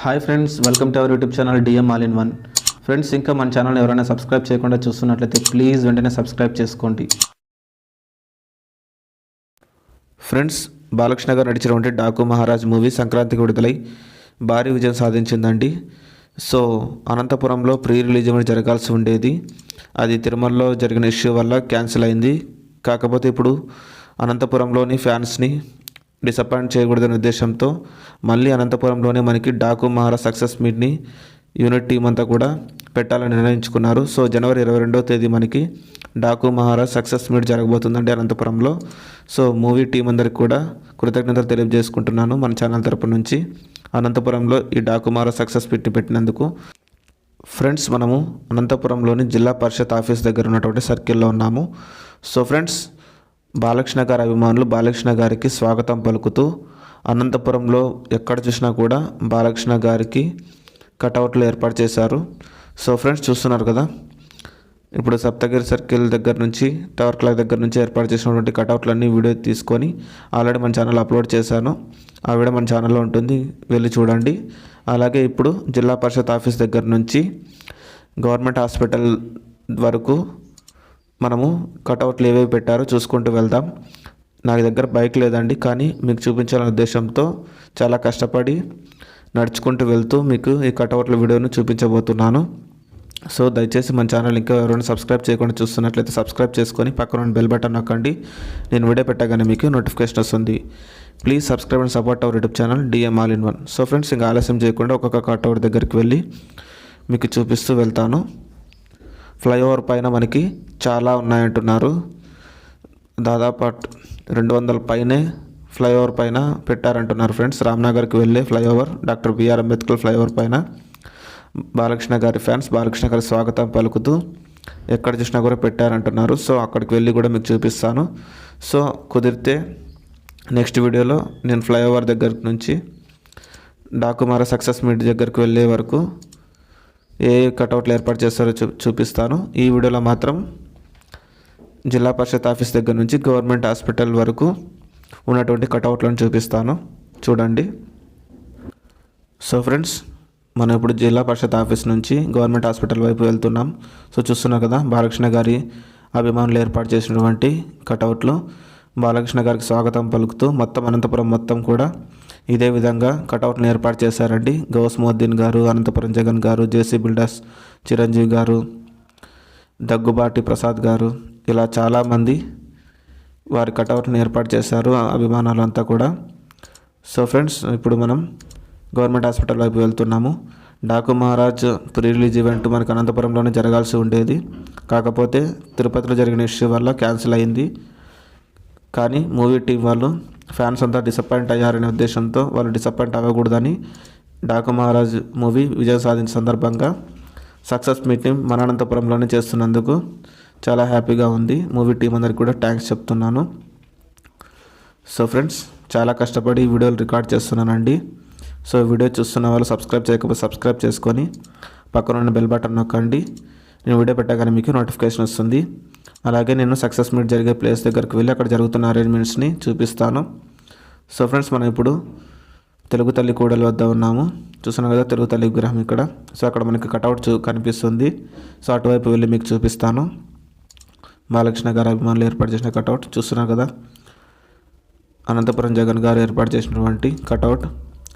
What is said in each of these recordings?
Hi friends welcome to our YouTube channel DM all in one friends ఇంకా మన channel ఎవరైనా subscribe చేయకుండా చూస్తున్నట్లయితే ప్లీజ్ వెంటనే సబ్స్క్రైబ్ చేసుకోండి. ఫ్రెండ్స్ బాలకృష్ణ గారు నడిచినటువంటి డాకు మహారాజ్ మూవీ సంక్రాంతికి విడుదలై భారీ విజయం సాధించిందండి. సో అనంతపురంలో ప్రీ రిలీజ్ అనేది జరగాల్సి ఉండేది? అది తిరుమలలో జరిగిన ఇష్యూ వల్ల క్యాన్సిల్ అయింది. కాకపోతే ఇప్పుడు అనంతపురంలోని ఫ్యాన్స్ని డిసప్పాయింట్ చేయకూడదనే ఉద్దేశంతో మళ్ళీ అనంతపురంలోనే మనకి డాకు మహారా సక్సెస్ మీట్ని యూనిట్ టీం అంతా కూడా పెట్టాలని నిర్ణయించుకున్నారు. సో జనవరి ఇరవై రెండవ తేదీ మనకి డాకు మహారాజ్ సక్సెస్ మీట్ జరగబోతుందండి అనంతపురంలో. సో మూవీ టీం అందరికి కూడా కృతజ్ఞతలు తెలియజేసుకుంటున్నాను మన ఛానల్ తరపు నుంచి. అనంతపురంలో ఈ డాకు మహారాజ్ సక్సెస్ మీట్ని పెట్టినందుకు ఫ్రెండ్స్ మనము అనంతపురంలోని జిల్లా పరిషత్ ఆఫీస్ దగ్గర ఉన్నటువంటి సర్కిల్లో ఉన్నాము. సో ఫ్రెండ్స్ బాలకృష్ణ గారి అభిమానులు బాలకృష్ణ గారికి స్వాగతం పలుకుతూ అనంతపురంలో ఎక్కడ చూసినా కూడా బాలకృష్ణ గారికి కటౌట్లు ఏర్పాటు చేశారు. సో ఫ్రెండ్స్ చూస్తున్నారు కదా? ఇప్పుడు సప్తగిరి సర్కిల్ దగ్గర నుంచి టవర్ క్లాక్ దగ్గర నుంచి ఏర్పాటు చేసినటువంటి కటౌట్లన్నీ వీడియో తీసుకొని ఆల్రెడీ మన ఛానల్ అప్లోడ్ చేశాను. ఆ వీడియో మన ఛానల్లో ఉంటుంది వెళ్ళి చూడండి. అలాగే ఇప్పుడు జిల్లా పరిషత్ ఆఫీస్ దగ్గర నుంచి గవర్నమెంట్ హాస్పిటల్ వరకు మనము కటౌట్లు ఏవేవి పెట్టారో చూసుకుంటూ వెళ్దాం. నా దగ్గర బైక్ లేదండి కానీ మీకు చూపించాలనే ఉద్దేశంతో చాలా కష్టపడి నడుచుకుంటూ వెళ్తూ మీకు ఈ కటౌట్ల వీడియోను చూపించబోతున్నాను. సో దయచేసి మన ఛానల్ ఇంకా ఎవరైనా సబ్స్క్రైబ్ చేయకుండా చూస్తున్నట్లయితే సబ్స్క్రైబ్ చేసుకొని పక్కన బెల్ బటన్ నొక్కండి. నేను వీడియో పెట్టగానే మీకు నోటిఫికేషన్ వస్తుంది. Please subscribe and support our YouTube channel DM all in one. So friends ఇంకా ఆలస్యం చేయకుండా ఒక్కొక్క కటౌట్ దగ్గరికి వెళ్ళి మీకు చూపిస్తూ వెళ్తాను. ఫ్లైఓవర్ పైన మనకి చాలా ఉన్నాయంటున్నారు. దాదాపు అట్ రెండు వందల పైనే ఫ్లైఓవర్ పైన పెట్టారంటున్నారు ఫ్రెండ్స్. రామ్నగర్కి వెళ్ళే flyover doctor BR Ambedkar flyover పైన. బాలకృష్ణ గారి ఫ్యాన్స్ బాలకృష్ణ గారి స్వాగతం పలుకుతూ ఎక్కడ చూసినా కూడా పెట్టారంటున్నారు. సో అక్కడికి వెళ్ళి కూడా మీకు చూపిస్తాను. సో కుదిరితే నెక్స్ట్ వీడియోలో నేను ఫ్లైఓవర్ దగ్గర నుంచి డాకుమార సక్సెస్ మీట్ దగ్గరికి వెళ్ళే వరకు ఏ కటౌట్లు ఏర్పాటు చేస్తారో చూ చూపిస్తాను. ఈ వీడియోలో మాత్రం జిల్లా పరిషత్ ఆఫీస్ దగ్గర నుంచి గవర్నమెంట్ హాస్పిటల్ వరకు ఉన్నటువంటి కటౌట్లను చూపిస్తాను. చూడండి. సో ఫ్రెండ్స్ మనం ఇప్పుడు జిల్లా పరిషత్ ఆఫీస్ నుంచి గవర్నమెంట్ హాస్పిటల్ వైపు వెళ్తున్నాం. సో చూస్తున్నారు కదా బాలకృష్ణ గారి అభిమానులు ఏర్పాటు చేసినటువంటి కటౌట్లు. బాలకృష్ణ గారికి స్వాగతం పలుకుతూ మొత్తం అనంతపురం మొత్తం కూడా ఇదే విధంగా కటౌట్ని ఏర్పాటు చేశారండి. గౌస్ మొద్దీన్ గారు అనంతపురం జగన్ గారు జేసీ బిల్డర్స్ చిరంజీవి గారు దగ్గుబాటి ప్రసాద్ గారు ఇలా చాలామంది వారి కటౌట్ని ఏర్పాటు చేశారు ఆ అభిమానులంతా కూడా. సో ఫ్రెండ్స్ ఇప్పుడు మనం గవర్నమెంట్ హాస్పిటల్ వైపు వెళ్తున్నాము. Daaku Maharaj pre release event మనకు అనంతపురంలోనే జరగాల్సి ఉండేది. కాకపోతే తిరుపతిలో జరిగిన ఇష్యూ వల్ల క్యాన్సిల్ అయింది. కానీ మూవీ టీం వాళ్ళు ఫ్యాన్స్ అంతా డిసప్పాయింట్ అయ్యారనే ఉద్దేశంతో వాళ్ళు డిసప్పాయింట్ అవ్వకూడదని డాకు మహారాజ్ మూవీ విజయం సాధించిన సందర్భంగా సక్సెస్ మీటింగ్ మన అనంతపురంలోనే చేస్తున్నందుకు చాలా హ్యాపీగా ఉంది. మూవీ టీం అందరికి కూడా థ్యాంక్స్ చెప్తున్నాను. సో ఫ్రెండ్స్ చాలా కష్టపడి ఈ వీడియోలు రికార్డ్ చేస్తున్నానండి. సో వీడియో చూస్తున్న వాళ్ళు సబ్స్క్రైబ్ చేయకపోతే సబ్స్క్రైబ్ చేసుకొని పక్కన ఉన్న బెల్ బటన్ నొక్కండి. నేను వీడియో పెట్టగానే మీకు నోటిఫికేషన్ వస్తుంది. అలాగే నేను సక్సెస్ మీట్ జరిగే ప్లేస్ దగ్గరికి వెళ్ళి అక్కడ జరుగుతున్న అరేంజ్మెంట్స్ని చూపిస్తాను. సో ఫ్రెండ్స్ మనం ఇప్పుడు తెలుగు తల్లి కూడలి వద్ద ఉన్నాము. చూస్తున్నాం కదా తెలుగు తల్లి విగ్రహం ఇక్కడ. సో అక్కడ మనకి కటౌట్ చూ కనిపిస్తుంది. సో అటువైపు వెళ్ళి మీకు చూపిస్తాను. బాలకృష్ణ గారి అభిమానులు ఏర్పాటు చేసిన కటౌట్ చూస్తున్నారు కదా. అనంతపురం జగన్ గారు ఏర్పాటు చేసినటువంటి కటౌట్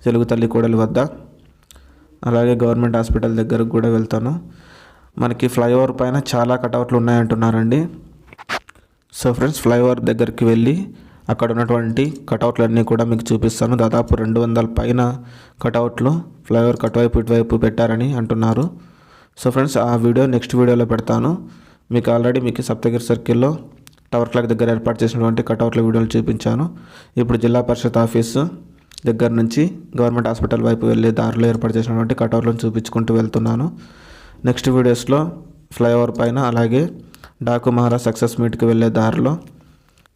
తెలుగు తల్లి కూడలి వద్ద. అలాగే గవర్నమెంట్ హాస్పిటల్ దగ్గరకు కూడా వెళ్తాను. మనకి ఫ్లైఓవర్ పైన చాలా కటౌట్లు ఉన్నాయంటున్నారండి. సో ఫ్రెండ్స్ ఫ్లైఓవర్ దగ్గరికి వెళ్ళి అక్కడ ఉన్నటువంటి కటౌట్లన్నీ కూడా మీకు చూపిస్తాను. దాదాపు రెండు వందల పైన కటౌట్లు ఫ్లైఓవర్ కటువైపు ఇటువైపు పెట్టారని అంటున్నారు. సో ఫ్రెండ్స్ ఆ వీడియో నెక్స్ట్ వీడియోలో పెడతాను. మీకు ఆల్రెడీ మీకు సప్తగిరి సర్కిల్లో టవర్ క్లాక్ దగ్గర ఏర్పాటు చేసినటువంటి కటౌట్ల వీడియోలు చూపించాను. ఇప్పుడు జిల్లా పరిషత్ ఆఫీసు దగ్గర నుంచి గవర్నమెంట్ హాస్పిటల్ వైపు వెళ్ళే దారిలో ఏర్పాటు చేసినటువంటి కటౌట్లను చూపించుకుంటూ వెళ్తున్నాను. నెక్స్ట్ వీడియోస్లో ఫ్లైఓవర్ పైన అలాగే డాకు మహారాజ్ సక్సెస్ మీట్కి వెళ్ళే దారిలో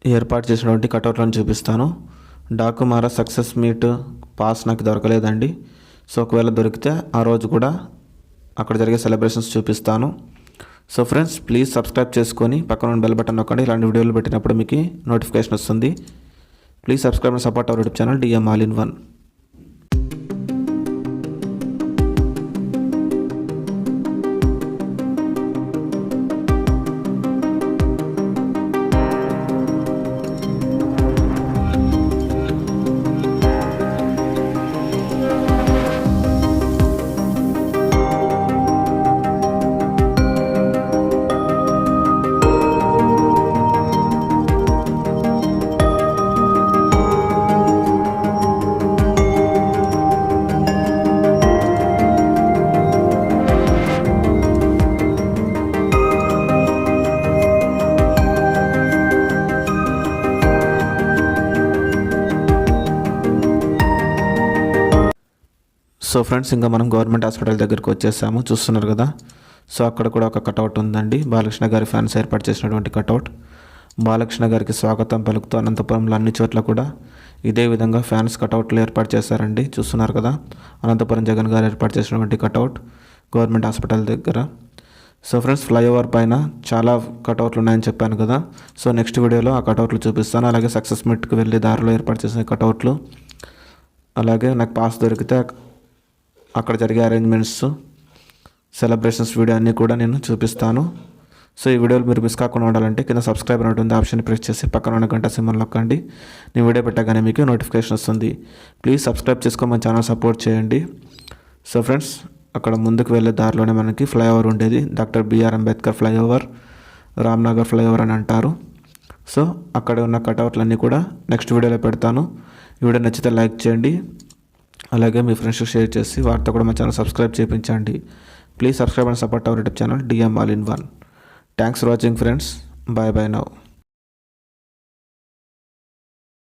ఏర్పాటు చేసినటువంటి కటౌట్లను చూపిస్తాను. డాకు సక్సెస్ మీట్ పాస్ నాకు దొరకలేదండి. సో ఒకవేళ దొరికితే ఆ రోజు కూడా అక్కడ జరిగే సెలబ్రేషన్స్ చూపిస్తాను. సో ఫ్రెండ్స్ ప్లీజ్ సబ్స్క్రైబ్ చేసుకొని పక్కన బెల్ బటన్ నొక్కండి. ఇలాంటి వీడియోలు పెట్టినప్పుడు మీకు నోటిఫికేషన్ వస్తుంది. Please subscribe and support our YouTube channel DM all in one. So friends ఇంకా మనం గవర్నమెంట్ హాస్పిటల్ దగ్గరికి వచ్చేసాము. చూస్తున్నారు కదా? సో అక్కడ కూడా ఒక కటౌట్ ఉందండి. బాలకృష్ణ గారి ఫ్యాన్స్ ఏర్పాటు చేసినటువంటి కటౌట్. బాలకృష్ణ గారికి స్వాగతం పలుకుతూ అనంతపురంలో అన్ని చోట్ల కూడా ఇదే విధంగా ఫ్యాన్స్ కటౌట్లు ఏర్పాటు చేశారండి. చూస్తున్నారు కదా? అనంతపురం జగన్ గారు ఏర్పాటు చేసినటువంటి కటౌట్ గవర్నమెంట్ హాస్పిటల్ దగ్గర. సో ఫ్రెండ్స్ ఫ్లైఓవర్ పైన చాలా కటౌట్లు ఉన్నాయని చెప్పాను కదా? సో నెక్స్ట్ వీడియోలో ఆ కటౌట్లు చూపిస్తాను. అలాగే సక్సెస్ మీట్కి వెళ్ళే దారిలో ఏర్పాటు చేసిన కటౌట్లు. అలాగే నాకు పాస్ దొరికితే అక్కడ జరిగే అరేంజ్మెంట్స్ సెలబ్రేషన్స్ వీడియో అన్నీ కూడా నేను చూపిస్తాను. సో ఈ వీడియోలు మీరు మిస్ కాకుండా ఉండాలంటే కింద సబ్స్క్రైబ్ ఉంటుంది ఆప్షన్ ప్రెస్ చేసి పక్కన ఉన్న గంట సింబల్ నొక్కండి. నేను వీడియో పెట్టగానే మీకు నోటిఫికేషన్ వస్తుంది. ప్లీజ్ సబ్స్క్రైబ్ చేసుకొని మన ఛానల్ సపోర్ట్ చేయండి. సో ఫ్రెండ్స్ అక్కడ ముందుకు వెళ్ళే దారిలోనే మనకి ఫ్లైఓవర్ ఉండేది. Doctor BR Ambedkar flyover Ramnagar flyover అని అంటారు. సో అక్కడ ఉన్న కటౌట్లన్నీ కూడా నెక్స్ట్ వీడియోలో పెడతాను. ఈ వీడియో నచ్చితే లైక్ చేయండి. అలాగే మీ ఫ్రెండ్స్ షేర్ చేసి వారితో కూడా మా ఛానల్ సబ్స్క్రైబ్ చేయించండి. Please subscribe and support our YouTube channel DM all in one thanks for watching friends bye bye now